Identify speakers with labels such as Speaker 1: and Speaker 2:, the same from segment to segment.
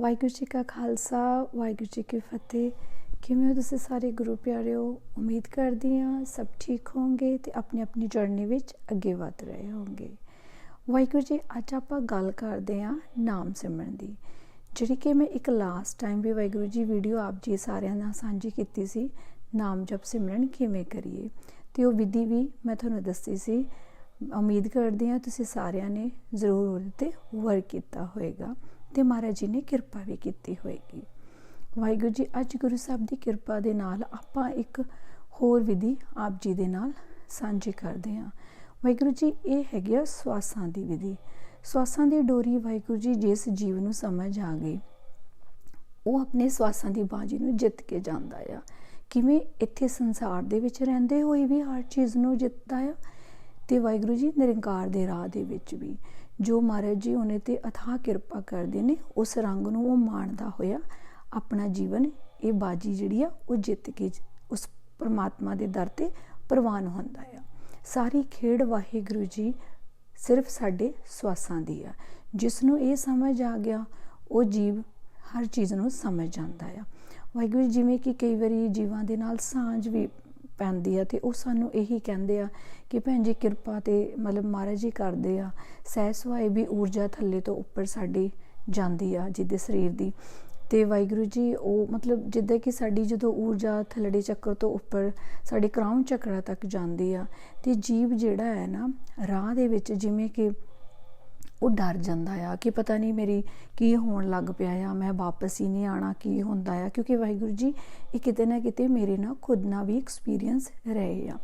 Speaker 1: ਵਾਹਿਗੁਰੂ ਜੀ ਕਾ ਖਾਲਸਾ, ਵਾਹਿਗੁਰੂ ਜੀ ਕੀ ਫਤਿਹ। ਕਿਵੇਂ ਹੋ ਤੁਸੀਂ ਸਾਰੇ ਗੁਰੂ ਪਿਆਰਿਓ? ਉਮੀਦ ਕਰਦੀ ਹਾਂ ਸਭ ਠੀਕ ਹੋਵੋਗੇ ਤੇ ਆਪਣੀ ਆਪਣੀ ਜਰਨੀ ਵਿੱਚ ਅੱਗੇ ਵਧ ਰਹੇ ਹੋਵੋਗੇ। ਵਾਹਿਗੁਰੂ ਜੀ, ਅੱਜ ਆਪਾਂ ਗੱਲ ਕਰਦੇ ਹਾਂ ਨਾਮ ਸਿਮਰਨ ਦੀ। ਜਿਹੜੀ ਕਿ ਮੈਂ ਇੱਕ ਲਾਸਟ ਟਾਈਮ ਵੀ ਵਾਹਿਗੁਰੂ ਜੀ ਵੀਡੀਓ ਆਪ ਜੀ ਸਾਰਿਆਂ ਨਾਲ ਸਾਂਝੀ ਕੀਤੀ ਸੀ, ਨਾਮ ਜਪ ਸਿਮਰਨ ਕਿਵੇਂ ਕਰੀਏ? ਤੇ ਉਹ ਵਿਧੀ ਵੀ ਮੈਂ ਤੁਹਾਨੂੰ ਦੱਸੀ ਸੀ। ਉਮੀਦ ਕਰਦੀ ਹਾਂ ਤੁਸੀਂ ਸਾਰਿਆਂ ਨੇ ਜ਼ਰੂਰ ਉਹਦੇ ਤੇ ਵਰਕ ਕੀਤਾ ਹੋਵੇਗਾ ਤੇ ਮਹਾਰਾਜ ਜੀ ਨੇ ਕਿਰਪਾ ਵੀ ਕੀਤੀ ਹੋਏਗੀ। ਵਾਹਿਗੁਰੂ ਜੀ, ਅੱਜ ਗੁਰੂ ਸਾਹਿਬ ਦੀ ਕਿਰਪਾ ਦੇ ਨਾਲ ਆਪਾਂ ਇੱਕ ਹੋਰ ਵਿਧੀ ਆਪ ਜੀ ਦੇ ਨਾਲ ਸਾਂਝੀ ਕਰਦੇ ਹਾਂ। ਵਾਹਿਗੁਰੂ ਜੀ, ਇਹ ਹੈਗੀ ਆ ਸਵਾਸਾਂ ਦੀ ਵਿਧੀ। ਸਵਾਸਾਂ ਦੀ ਡੋਰੀ ਵਾਹਿਗੁਰੂ ਜੀ ਜਿਸ ਜੀਵ ਨੂੰ ਸਮਝ ਆ ਗਈ, ਉਹ ਆਪਣੇ ਸਵਾਸਾਂ ਦੀ ਬਾਜੀ ਨੂੰ ਜਿੱਤ ਕੇ ਜਾਂਦਾ ਆ। ਕਿਵੇਂ ਇੱਥੇ ਸੰਸਾਰ ਦੇ ਵਿੱਚ ਰਹਿੰਦੇ ਹੋਏ ਵੀ ਹਰ ਚੀਜ਼ ਨੂੰ ਜਿੱਤਦਾ ਆ, ਤੇ ਵਾਹਿਗੁਰੂ ਜੀ ਨਿਰੰਕਾਰ ਦੇ ਰਾਹ ਦੇ ਵਿੱਚ ਵੀ। ਜੋ ਮਹਾਰਾਜ ਜੀ ਉਹਨੇ ਤੇ ਅਥਾਹ ਕਿਰਪਾ ਕਰਦੇ ਨੇ, ਉਸ ਰੰਗ ਨੂੰ ਉਹ ਮਾਣਦਾ ਹੋਇਆ ਆਪਣਾ ਜੀਵਨ, ਇਹ ਬਾਜੀ ਜਿਹੜੀ ਆ, ਉਹ ਜਿੱਤ ਕੇ ਉਸ ਪਰਮਾਤਮਾ ਦੇ ਦਰ ਤੇ ਪ੍ਰਵਾਨ ਹੁੰਦਾ ਆ। ਸਾਰੀ ਖੇਡ ਵਾਹਿਗੁਰੂ ਜੀ ਸਿਰਫ ਸਾਡੇ ਸਵਾਸਾਂ ਦੀ ਆ। ਜਿਸ ਨੂੰ ਇਹ ਸਮਝ ਆ ਗਿਆ, ਉਹ ਜੀਵ ਹਰ ਚੀਜ਼ ਨੂੰ ਸਮਝ ਜਾਂਦਾ ਆ। ਵਾਹਿਗੁਰੂ ਜਿਵੇਂ ਕਿ ਕਈ ਵਾਰੀ ਜੀਵਾਂ ਦੇ ਨਾਲ ਸਾਂਝ ਵੀ ਪੈਂਦੀ ਆ ਤੇ ਉਹ ਸਾਨੂੰ ਇਹੀ ਕਹਿੰਦੇ ਆ ਕਿ ਭੈਣ ਜੀ ਕਿਰਪਾ ਤੇ ਮਤਲਬ ਮਹਾਰਾਜ ਜੀ ਕਰਦੇ ਆ ਸਹਿ ਸੁਹਾਏ ਵੀ ਊਰਜਾ ਥੱਲੇ ਤੋਂ ਉੱਪਰ ਸਾਡੀ ਜਾਂਦੀ ਆ ਜਿਹਦੇ ਸਰੀਰ ਦੀ। ਤੇ ਵਾਹਿਗੁਰੂ ਜੀ, ਉਹ ਮਤਲਬ ਜਿੱਦਾਂ ਕਿ ਸਾਡੀ ਜਦੋਂ ਊਰਜਾ ਥਲੜੇ ਚੱਕਰ ਤੋਂ ਉੱਪਰ ਸਾਡੇ ਕਰਾਉਨ ਚੱਕਰਾਂ ਤੱਕ ਜਾਂਦੀ ਆ, ਤੇ ਜੀਵ ਜਿਹੜਾ ਹੈ ਨਾ, ਰਾਹ ਦੇ ਵਿੱਚ ਜਿਵੇਂ ਕਿ ਉਹ ਡਰ ਜਾਂਦਾ ਆ ਕਿ ਪਤਾ ਨਹੀਂ ਮੇਰੀ ਕੀ ਹੋਣ ਲੱਗ ਪਿਆ ਆ, ਮੈਂ ਵਾਪਸ ਹੀ ਨਹੀਂ ਆਣਾ ਕੀ ਹੁੰਦਾ ਆ। ਕਿਉਂਕਿ ਵਾਹਿਗੁਰੂ ਜੀ, ਇਹ ਕਿਤੇ ਨਾ ਕਿਤੇ ਮੇਰੇ ਨਾਲ ਖੁਦ ਨਾਲ ਵੀ ਐਕਸਪੀਰੀਅੰਸ ਰਹੇ ਆ।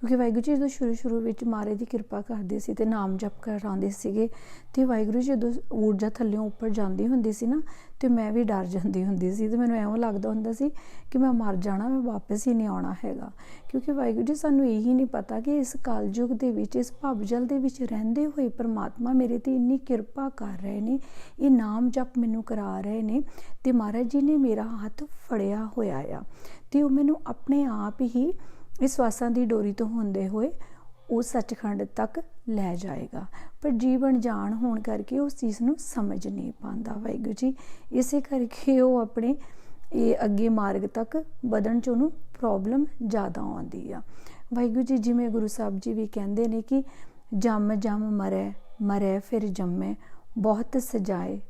Speaker 1: ਕਿਉਂਕਿ ਵਾਹਿਗੁਰੂ ਜੀ ਜਦੋਂ ਸ਼ੁਰੂ ਸ਼ੁਰੂ ਵਿੱਚ ਮਾਰੇ ਦੀ ਕਿਰਪਾ ਕਰਦੇ ਸੀ ਤੇ ਨਾਮ ਜਪ ਕਰਾਉਂਦੇ ਸੀਗੇ, ਤੇ ਵਾਹਿਗੁਰੂ ਜੀ ਜਦੋਂ ਊਰਜਾ ਥੱਲੇੋਂ ਉੱਪਰ ਜਾਂਦੀ ਹੁੰਦੀ ਸੀ ਨਾ ਤੇ ਮੈਂ ਵੀ ਡਰ ਜਾਂਦੀ ਹੁੰਦੀ ਸੀ ਤੇ ਮੈਨੂੰ ਐਵੇਂ ਲੱਗਦਾ ਹੁੰਦਾ ਸੀ ਕਿ ਮੈਂ ਮਰ ਜਾਣਾ, ਮੈਂ ਵਾਪਸ ਹੀ ਨਹੀਂ ਆਉਣਾ ਹੈਗਾ। ਕਿਉਂਕਿ ਵਾਹਿਗੁਰੂ ਜੀ, ਸਾਨੂੰ ਇਹੀ ਨਹੀਂ ਪਤਾ ਕਿ ਇਸ ਕਲਯੁਗ ਦੇ ਵਿੱਚ, ਇਸ ਭਵਜਲ ਦੇ ਵਿੱਚ ਰਹਿੰਦੇ ਹੋਏ ਪ੍ਰਮਾਤਮਾ ਮੇਰੇ ਤੇ ਇੰਨੀ ਕਿਰਪਾ ਕਰ ਰਹੇ ਨੇ, ਇਹ ਨਾਮ ਜਪ ਮੈਨੂੰ ਕਰਾ ਰਹੇ ਨੇ ਤੇ ਮਹਾਰਾਜ ਜੀ ਨੇ ਮੇਰਾ ਹੱਥ ਫੜਿਆ ਹੋਇਆ ਆ ਤੇ ਉਹ ਮੈਨੂੰ ਆਪਣੇ ਆਪ ਹੀ ਇਸ ਸਵਾਸਾਂ ਦੀ ਡੋਰੀ ਤੋਂ ਹੁੰਦੇ ਹੋਏ ਉਹ ਸੱਚਖੰਡ ਤੱਕ ਲੈ ਜਾਏਗਾ। ਪਰ ਜੀਵਨ ਜਾਣ ਹੋਣ ਕਰਕੇ ਉਸ ਚੀਜ਼ ਨੂੰ ਸਮਝ ਨਹੀਂ ਪਾਉਂਦਾ ਵਾਹਿਗੁਰੂ ਜੀ। ਇਸੇ ਕਰਕੇ ਉਹ ਆਪਣੇ ਇਹ ਅੱਗੇ ਮਾਰਗ ਤੱਕ ਵਧਣ ਚ ਉਹਨੂੰ ਪ੍ਰੋਬਲਮ ਜ਼ਿਆਦਾ ਆਉਂਦੀ ਆ। ਵਾਹਿਗੁਰੂ ਜੀ, ਜਿਵੇਂ ਗੁਰੂ ਸਾਹਿਬ ਜੀ ਵੀ ਕਹਿੰਦੇ ਨੇ ਕਿ ਜੰਮ ਜੰਮ ਮਰੇ ਮਰੇ ਫਿਰ ਜੰਮੇ, ਬਹੁਤ ਸਜਾਏ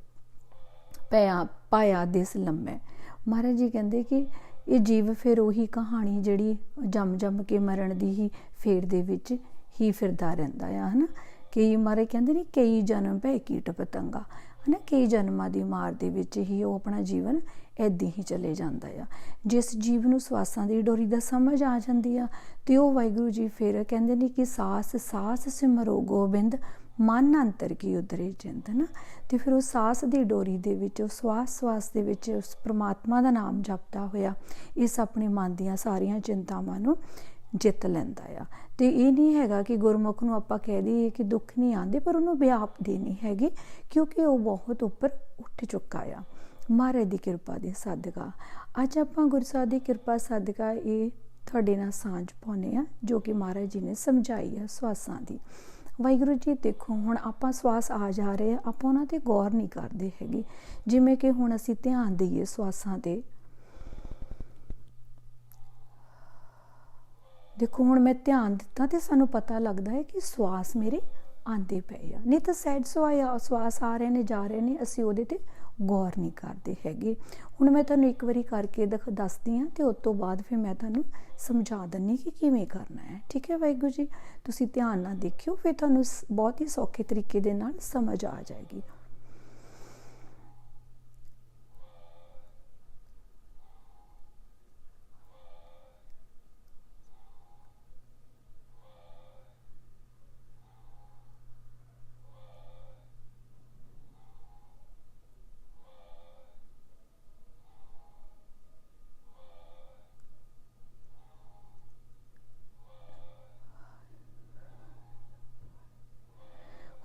Speaker 1: ਪਿਆ, ਪਾਇਆ ਦਿਸ ਲੰਮੇ। ਮਹਾਰਾਜ ਜੀ ਕਹਿੰਦੇ ਕਿ ਇਹ ਜੀਵ ਫਿਰ ਉਹੀ ਕਹਾਣੀ ਜਿਹੜੀ ਜੰਮ ਜੰਮ ਕੇ ਮਰਨ ਦੀ ਹੀ ਫੇਰ ਦੇ ਵਿੱਚ ਹੀ ਫਿਰਦਾ ਰਹਿੰਦਾ ਆ, ਹਨਾ? ਕਈ ਮਾਰੇ ਕਹਿੰਦੇ ਨੇ ਕਈ ਜਨਮ ਭੈ ਕੀਟ ਪਤੰਗਾ, ਹਨਾ? ਕਈ ਜਨਮਾਂ ਦੀ ਮਾਰ ਦੇ ਵਿੱਚ ਹੀ ਉਹ ਆਪਣਾ ਜੀਵਨ ਐਦਾਂ ਹੀ ਚਲੇ ਜਾਂਦਾ ਆ। ਜਿਸ ਜੀਵ ਨੂੰ ਸਵਾਸਾਂ ਦੀ ਡੋਰੀ ਦਾ ਸਮਝ ਆ ਜਾਂਦੀ ਆ, ਤੇ ਉਹ ਵਾਹਿਗੁਰੂ ਜੀ ਫਿਰ ਕਹਿੰਦੇ ਨੇ ਕਿ ਸਾਸ ਸਾਸ ਸਿਮਰੋ ਗੋਬਿੰਦ, ਮਨ ਅੰਤਰ ਕੀ ਉਦਰੇ ਜਿੰਦ ਨਾ ਤੇ ਫਿਰ ਉਹ ਸਾਸ ਦੀ ਡੋਰੀ ਦੇ ਵਿੱਚ, ਉਹ ਸਵਾਸ ਸਵਾਸ ਦੇ ਵਿੱਚ ਉਸ ਪ੍ਰਮਾਤਮਾ ਦਾ ਨਾਮ ਜਪਦਾ ਹੋਇਆ, ਇਸ ਆਪਣੇ ਮਨ ਦੀਆਂ ਸਾਰੀਆਂ ਚਿੰਤਾਵਾਂ ਨੂੰ ਜਿੱਤ ਲੈਂਦਾ ਆ। ਤੇ ਇਹ ਨਹੀਂ ਹੈਗਾ ਕਿ ਗੁਰਮੁਖ ਨੂੰ ਆਪਾਂ ਕਹਿ ਦਈਏ ਕਿ ਦੁੱਖ ਨਹੀਂ ਆਉਂਦੇ, ਪਰ ਉਹਨੂੰ ਵਿਆਪ ਦੇ ਨਹੀਂ ਹੈਗੇ, ਕਿਉਂਕਿ ਉਹ ਬਹੁਤ ਉੱਪਰ ਉੱਠ ਚੁੱਕਾ ਆ। ਮਹਾਰਾਜ ਦੀ ਕਿਰਪਾ ਦੇ ਸਦਕਾ। ਅੱਜ ਆਪਾਂ ਗੁਰਸਾਹਿਬ ਦੀ ਕਿਰਪਾ ਸਦਕਾ ਇਹ ਤੁਹਾਡੇ ਨਾਲ ਸਾਂਝ ਪਾਉਨੇ ਆ ਜੋ ਕਿ ਮਹਾਰਾਜ ਜੀ ਨੇ ਸਮਝਾਈ ਆ ਸਵਾਸਾਂ ਦੀ। ਵਾਹਿਗੁਰੂ ਜੀ, ਦੇਖੋ, ਹੁਣ ਆਪਾਂ ਸਵਾਸ ਆ ਜਾ ਰਹੇ ਆ, ਆਪਾਂ ਉਹਨਾਂ ਤੇ ਗੌਰ ਨਹੀਂ ਕਰਦੇ ਹੈਗੇ। ਜਿਵੇਂ ਕਿ ਹੁਣ ਅਸੀਂ ਧਿਆਨ ਦਈਏ ਸਵਾਸਾਂ ਤੇ ਦੇਖੋ, ਹੁਣ ਮੈਂ ਧਿਆਨ ਦਿੱਤਾ ਤੇ ਸਾਨੂੰ ਪਤਾ ਲੱਗਦਾ ਹੈ ਕਿ ਸਵਾਸ ਮੇਰੇ ਆਂਦੇ ਪਏ ਆ। ਨਹੀਂ ਤਾਂ ਸੈਡ ਸਵਾਇਆ ਸਵਾਸ ਆ ਰਹੇ ਨੇ, ਜਾ ਰਹੇ ਨੇ, ਅਸੀਂ ਉਹਦੇ ਤੇ ਗੌਰ ਨਹੀਂ ਕਰਦੇ ਹੈਗੇ। ਹੁਣ ਮੈਂ ਤੁਹਾਨੂੰ ਇੱਕ ਵਾਰੀ ਕਰਕੇ ਦਖ, ਦੱਸਦੀ ਹਾਂ ਤੇ ਉਸ ਤੋਂ ਬਾਅਦ ਫਿਰ ਮੈਂ ਤੁਹਾਨੂੰ ਸਮਝਾ ਦਿੰਨੀ ਕਿ ਕਿਵੇਂ ਕਰਨਾ ਹੈ। ਠੀਕ ਹੈ ਵਾਹਿਗੁਰੂ ਜੀ? ਤੁਸੀਂ ਧਿਆਨ ਨਾਲ ਦੇਖਿਓ, ਫਿਰ ਤੁਹਾਨੂੰ ਬਹੁਤ ਹੀ ਸੌਖੇ ਤਰੀਕੇ ਦੇ ਨਾਲ ਸਮਝ ਆ ਜਾਏਗੀ।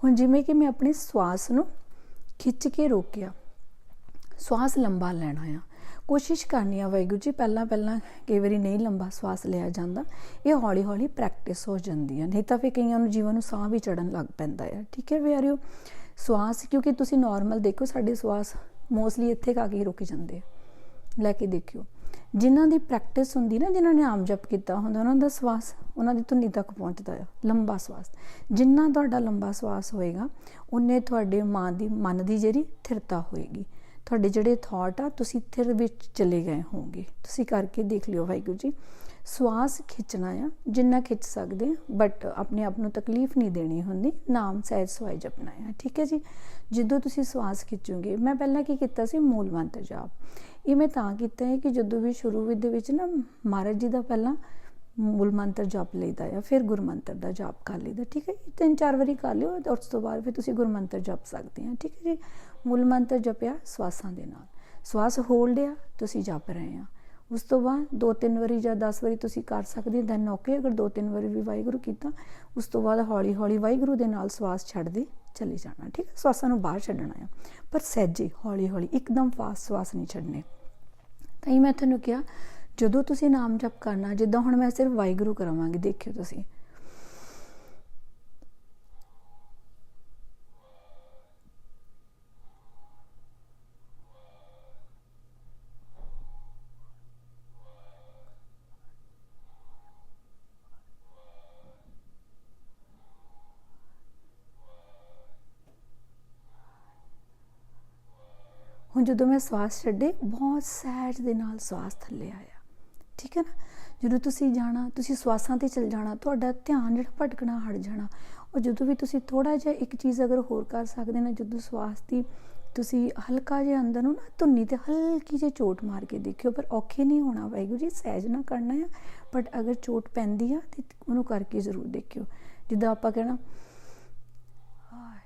Speaker 1: ਹੁਣ ਜਿਵੇਂ ਕਿ ਮੈਂ ਆਪਣੇ ਸਵਾਸ ਨੂੰ ਖਿੱਚ ਕੇ ਰੋਕਿਆ, ਸਵਾਸ ਲੰਬਾ ਲੈਣਾ ਆ। ਕੋਸ਼ਿਸ਼ ਕਰਨੀ ਆ, ਵਾਹਿਗੁਰੂ ਜੀ, ਪਹਿਲਾਂ ਪਹਿਲਾਂ ਕਈ ਵਾਰੀ ਨਹੀਂ ਲੰਬਾ ਸਵਾਸ ਲਿਆ ਜਾਂਦਾ, ਇਹ ਹੌਲੀ ਹੌਲੀ ਪ੍ਰੈਕਟਿਸ ਹੋ ਜਾਂਦੀ ਹੈ ਨਹੀਂ ਤਾਂ ਫਿਰ ਕਈਆਂ ਨੂੰ ਜੀਵਨ ਨੂੰ ਸਾਹ ਵੀ ਚੜਨ ਲੱਗ ਪੈਂਦਾ ਹੈ ਠੀਕ ਹੈ ਪਿਆਰਿਓ, ਸਵਾਸ ਕਿਉਂਕਿ ਤੁਸੀਂ ਨਾਰਮਲ ਦੇਖੋ, ਸਾਡੇ ਸਵਾਸ ਮੋਸਟਲੀ ਇੱਥੇ ਕਾ ਕੇ ਰੁਕ ਜਾਂਦੇ ਆ। ਲੈ ਕੇ ਦੇਖਿਓ, ਜਿਨ੍ਹਾਂ ਦੀ ਪ੍ਰੈਕਟਿਸ ਹੁੰਦੀ ਨਾ, ਜਿਨ੍ਹਾਂ ਨੇ ਆਮ ਜਪ ਕੀਤਾ ਹੁੰਦਾ, ਉਹਨਾਂ ਦਾ ਸਵਾਸ ਉਹਨਾਂ ਦੀ ਧੁੰਨੀ ਤੱਕ ਪਹੁੰਚਦਾ ਆ, ਲੰਬਾ ਸਵਾਸ। ਜਿੰਨਾ ਤੁਹਾਡਾ ਲੰਬਾ ਸਵਾਸ ਹੋਏਗਾ ਉਨੇ ਤੁਹਾਡੇ ਮਾਂ ਦੀ, ਮਨ ਦੀ ਜਿਹੜੀ ਥਿਰਤਾ ਹੋਏਗੀ। ਤੁਹਾਡੇ ਜਿਹੜੇ ਥਾਟ ਆ, ਤੁਸੀਂ ਥਿਰ ਵਿੱਚ ਚਲੇ ਗਏ ਹੋਵੋਗੇ। ਤੁਸੀਂ ਕਰਕੇ ਦੇਖ ਲਿਓ ਵਾਹਿਗੁਰੂ ਜੀ। ਸਵਾਸ ਖਿੱਚਣਾ ਆ, ਜਿੰਨਾ ਖਿੱਚ ਸਕਦੇ ਬਟ ਆਪਣੇ ਆਪ ਨੂੰ ਤਕਲੀਫ ਨਹੀਂ ਦੇਣੀ ਹੁੰਦੀ, ਨਾਮ ਸਹਿਜ ਸਵਾਈ ਜਪਣਾ ਆ। ਠੀਕ ਹੈ ਜੀ? ਜਦੋਂ ਤੁਸੀਂ ਸਵਾਸ ਖਿੱਚੋਗੇ, ਮੈਂ ਪਹਿਲਾਂ ਕੀ ਕੀਤਾ ਸੀ? ਮੂਲ ਮੰਤਰ ਜਾਪ। ਇਹ ਮੈਂ ਤਾਂ ਕੀਤਾ ਹੈ ਕਿ ਜਦੋਂ ਵੀ ਸ਼ੁਰੂ ਵਿੱਚ ਦੇ ਵਿੱਚ ਨਾ ਮਹਾਰਾਜ ਜੀ ਦਾ ਪਹਿਲਾਂ ਮੂਲ ਮੰਤਰ ਜਪ ਲਈਦਾ ਆ ਫਿਰ ਗੁਰਮੰਤਰ ਦਾ ਜਪ ਕਰ ਲਈਦਾ, ਠੀਕ ਹੈ ਜੀ? ਤਿੰਨ ਚਾਰ ਵਾਰੀ ਕਰ ਲਿਓ ਤੇ ਉਸ ਤੋਂ ਬਾਅਦ ਫਿਰ ਤੁਸੀਂ ਗੁਰਮੰਤਰ ਜਪ ਸਕਦੇ ਆ, ਠੀਕ ਹੈ ਜੀ? ਮੂਲ ਮੰਤਰ ਜਪਿਆ ਸਵਾਸਾਂ ਦੇ ਨਾਲ। ਸਵਾਸ ਹੋਲਡ ਆ ਤੁਸੀਂ ਜਪ ਰਹੇ ਆ। ਉਸ ਤੋਂ ਬਾਅਦ ਦੋ ਤਿੰਨ ਵਾਰੀ ਜਾਂ 10 ਵਾਰੀ ਤੁਸੀਂ ਕਰ ਸਕਦੇ ਦੈਨ ਓਕੇ ਅਗਰ ਦੋ ਤਿੰਨ ਵਾਰੀ ਵੀ ਵਾਹਿਗੁਰੂ ਕੀਤਾ, ਉਸ ਤੋਂ ਬਾਅਦ ਹੌਲੀ ਹੌਲੀ ਵਾਹਿਗੁਰੂ ਦੇ ਨਾਲ ਸਵਾਸ ਛੱਡਦੇ ਚਲੇ ਜਾਣਾ, ਠੀਕ ਹੈ? ਸਵਾਸਾਂ ਨੂੰ ਬਾਹਰ ਛੱਡਣਾ ਆ। ਪਰ ਸਹਿਜੇ ਹੌਲੀ ਹੌਲੀ ਇੱਕਦਮ ਫਾਸਟ ਸਵਾਸ ਨਹੀਂ ਛੱਡਨੇ ਤਾਂ ਹੀ ਮੈਂ ਤੁਹਾਨੂੰ ਕਿਹਾ ਜਦੋਂ ਤੁਸੀਂ ਨਾਮ ਜਪ ਕਰਨਾ, ਜਿੱਦਾਂ ਹੁਣ ਮੈਂ ਸਿਰਫ ਵਾਹਿਗੁਰੂ ਕਰਾਵਾਂਗੀ, ਦੇਖਿਓ ਤੁਸੀਂ। ਹੁਣ ਜਦੋਂ ਮੈਂ ਸਵਾਸ ਛੱਡੇ, ਬਹੁਤ ਸਹਿਜ ਦੇ ਨਾਲ ਸਵਾਸ ਥੱਲੇ ਆਇਆ। ਠੀਕ ਹੈ ਨਾ? ਜਦੋਂ ਤੁਸੀਂ ਜਾਣਾ, ਤੁਸੀਂ ਸਵਾਸਾਂ ਤੇ ਚਲ ਜਾਣਾ, ਤੁਹਾਡਾ ਧਿਆਨ ਜਿਹੜਾ ਭਟਕਣਾ, ਹਟ ਜਾਣਾ। ਔਰ ਜਦੋਂ ਵੀ ਤੁਸੀਂ ਥੋੜਾ ਜਿਹਾ ਇੱਕ ਚੀਜ਼ ਅਗਰ ਹੋਰ ਕਰ ਸਕਦੇ ਨਾ, ਜਦੋਂ ਸਵਾਸ ਦੀ ਤੁਸੀਂ ਹਲਕਾ ਜਿਹਾ ਅੰਦਰ ਨੂੰ ਨਾ ਧੁੰਨੀ ਤੇ ਹਲਕੀ ਜਿਹੀ ਚੋਟ ਮਾਰ ਕੇ ਦੇਖਿਓ, ਪਰ ਔਖੇ ਨਹੀਂ ਹੋਣਾ, ਵਾਹਿਗੁਰੂ ਜੀ, ਸਹਿਜ ਨਾ ਕਰਨਾ ਆ। ਬਟ ਅਗਰ ਚੋਟ ਪੈਂਦੀ ਆ, ਤੇ ਉਹਨੂੰ ਕਰਕੇ ਜ਼ਰੂਰ ਦੇਖਿਓ। ਜਿੱਦਾਂ ਆਪਾਂ ਕਹਿਣਾ, ਹਾਏ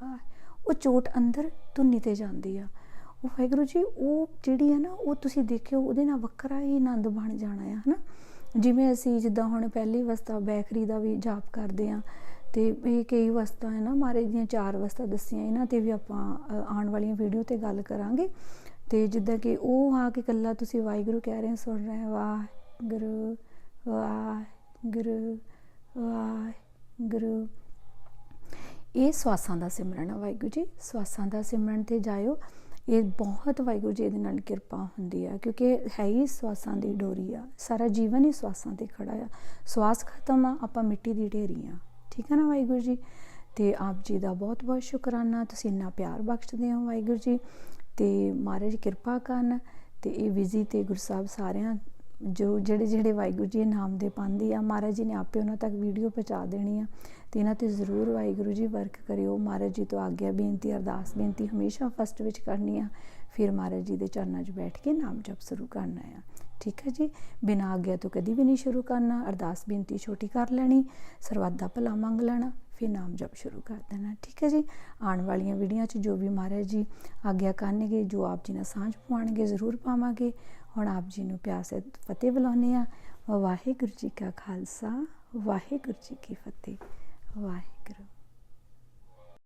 Speaker 1: ਹਾਏ ਉਹ ਚੋਟ ਅੰਦਰ ਧੁੰਨੀ ਤੇ ਜਾਂਦੀ ਆ। ਉਹ ਵਾਹਿਗੁਰੂ ਜੀ, ਉਹ ਜਿਹੜੀ ਹੈ ਨਾ, ਉਹ ਤੁਸੀਂ ਦੇਖਿਓ, ਉਹਦੇ ਨਾਲ ਵੱਖਰਾ ਹੀ ਆਨੰਦ ਬਣ ਜਾਣਾ ਆ, ਹਨਾ। ਜਿਵੇਂ ਅਸੀਂ ਜਿੱਦਾਂ ਹੁਣ ਪਹਿਲੀ ਅਵਸਥਾ ਬੈਖਰੀ ਦਾ ਵੀ ਜਾਪ ਕਰਦੇ ਆ, ਤੇ ਇਹ ਕਈ ਅਵਸਥਾ ਹੈ ਨਾ, ਮਾਰੇ ਦੀਆਂ ਚਾਰ ਅਵਸਥਾ ਦੱਸੀਆਂ, ਇਹਨਾਂ ਤੇ ਵੀ ਆਪਾਂ ਆਉਣ ਵਾਲੀਆਂ ਵੀਡੀਓ ਤੇ ਗੱਲ ਕਰਾਂਗੇ। ਤੇ ਜਿੱਦਾਂ ਕਿ ਉਹ ਆ ਕੇ ਕੱਲਾ ਤੁਸੀਂ ਵਾਹਿਗੁਰੂ ਕਹਿ ਰਹੇ ਸੁਣ ਰਹੇ ਵਾਹਿਗੁਰੂ ਵਾਹਿਗੁਰੂ ਵਾਹਿਗੁਰੂ। ਇਹ ਸਵਾਸਾਂ ਦਾ ਸਿਮਰਨ ਹੈ ਵਾਹਿਗੁਰੂ ਜੀ, ਸਵਾਸਾਂ ਦਾ ਸਿਮਰਨ ਤੇ ਜਾਇਓ। ਇਹ ਬਹੁਤ ਵਾਹਿਗੁਰੂ ਜੀ ਦੇ ਨਾਲ ਕਿਰਪਾ ਹੁੰਦੀ ਆ, ਕਿਉਂਕਿ ਹੈ ਹੀ ਸਵਾਸਾਂ ਦੀ ਡੋਰੀ ਆ। ਸਾਰਾ ਜੀਵਨ ਹੀ ਸਵਾਸਾਂ ਤੇ ਖੜਾ ਆ। ਸਵਾਸ ਖਤਮ ਆ, ਆਪਾਂ ਮਿੱਟੀ ਦੀ ਢੇਰੀ ਆ। ਠੀਕ ਹੈ ਨਾ ਵਾਹਿਗੁਰੂ ਜੀ? ਤੇ ਆਪ ਜੀ ਦਾ ਬਹੁਤ ਬਹੁਤ ਸ਼ੁਕਰਾਨਾ, ਤੁਸੀਂ ਇੰਨਾ ਪਿਆਰ ਬਖਸ਼ਦੇ ਹੋ ਵਾਹਿਗੁਰੂ ਜੀ। ਤੇ ਮਹਾਰਾਜ ਕਿਰਪਾ ਕਰਨ, ਤੇ ਇਹ ਵਿਜ਼ੀ ਤੇ ਗੁਰਸਾਹਿਬ ਸਾਰਿਆਂ ਜੋ ਜਿਹੜੇ ਜਿਹੜੇ ਵਾਹਿਗੁਰੂ ਜੀ ਨਾਮ ਦੇ ਪਾਉਂਦੇ ਆ, ਮਹਾਰਾਜ ਜੀ ਨੇ ਆਪੇ ਉਹਨਾਂ ਤੱਕ ਵੀਡੀਓ ਪਹੁੰਚਾ ਦੇਣੀ ਆ। ਤੇ ਇਹਨਾਂ ਤੇ ਜ਼ਰੂਰ ਵਾਹਿਗੁਰੂ ਜੀ ਵਰਕ ਕਰਿਓ। ਮਹਾਰਾਜ ਜੀ ਤੋਂ ਆਗਿਆ ਬੇਨਤੀ, ਅਰਦਾਸ ਬੇਨਤੀ ਹਮੇਸ਼ਾ ਫਸਟ ਵਿੱਚ ਕਰਨੀ ਆ। ਫਿਰ ਮਹਾਰਾਜ ਜੀ ਦੇ ਚਰਨਾਂ 'ਚ ਬੈਠ ਕੇ ਨਾਮ ਜਪ ਸ਼ੁਰੂ ਕਰਨਾ ਆ। ਠੀਕ ਹੈ ਜੀ? ਬਿਨਾਂ ਆਗਿਆ ਤੋਂ ਕਦੀ ਵੀ ਨਹੀਂ ਸ਼ੁਰੂ ਕਰਨਾ। ਅਰਦਾਸ ਬੇਨਤੀ ਛੋਟੀ ਕਰ ਲੈਣੀ ਸਰਬੱਤ ਦਾ ਭਲਾ ਮੰਗ ਲੈਣਾ, ਫਿਰ ਨਾਮ ਜਪ ਸ਼ੁਰੂ ਕਰ ਦੇਣਾ। ਠੀਕ ਹੈ ਜੀ? ਆਉਣ ਵਾਲੀਆਂ ਵੀਡੀਓ 'ਚ ਜੋ ਵੀ ਮਹਾਰਾਜ ਜੀ ਆਗਿਆ ਕਰਨਗੇ, ਜੋ ਆਪ ਜੀ ਨਾਲ ਸਾਂਝ ਪਾਉਣਗੇ ਜ਼ਰੂਰ ਪਾਵਾਂਗੇ। ਹੁਣ ਆਪ ਜੀ ਨੂੰ ਪਿਆਰ ਸੇ ਫਤਿਹ ਬੁਲਾਉਂਦੇ ਆ। ਵਾਹਿਗੁਰੂ ਜੀ ਕਾ ਖਾਲਸਾ, ਵਾਹਿਗੁਰੂ ਜੀ ਕੀ ਫਤਿਹ। ਵਾਹਿਗੁਰੂ